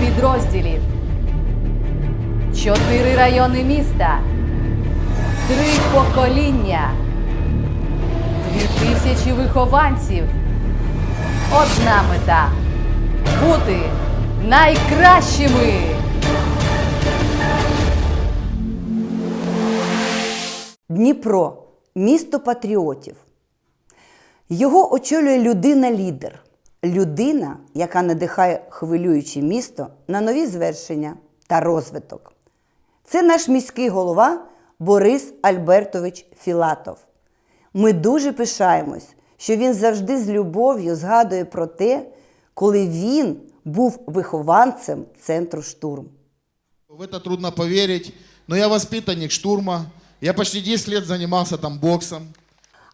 підрозділів, чотири райони міста, три покоління, дві тисячі вихованців. Одна мета бути найкращими. Дніпро місто патріотів. Його очолює людина-лідер, людина, яка надихає хвилююче місто на нові звершення та розвиток. Це наш міський голова Борис Альбертович Філатов. Ми дуже пишаємось, що він завжди з любов'ю згадує про те, коли він був вихованцем центру штурм. В это трудно поверить, но я воспитанник штурма. Я почти 10 лет занимался там боксом.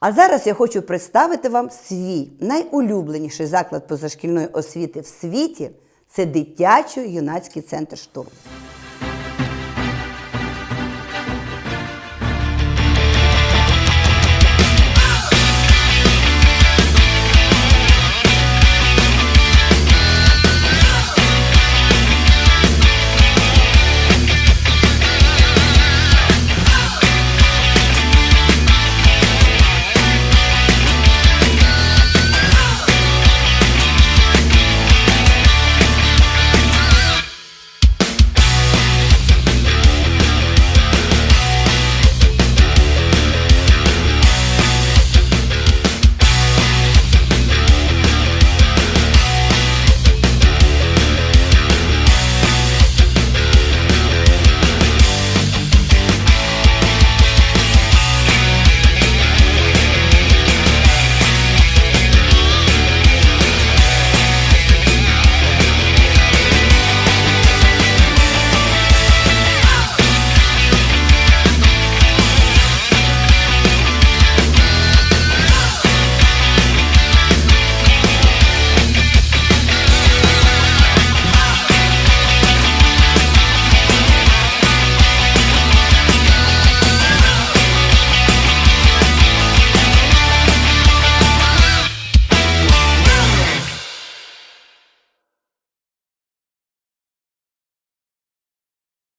А зараз я хочу представити вам свій найулюбленіший заклад позашкільної освіти в світі це дитячо-юнацький центр штурм.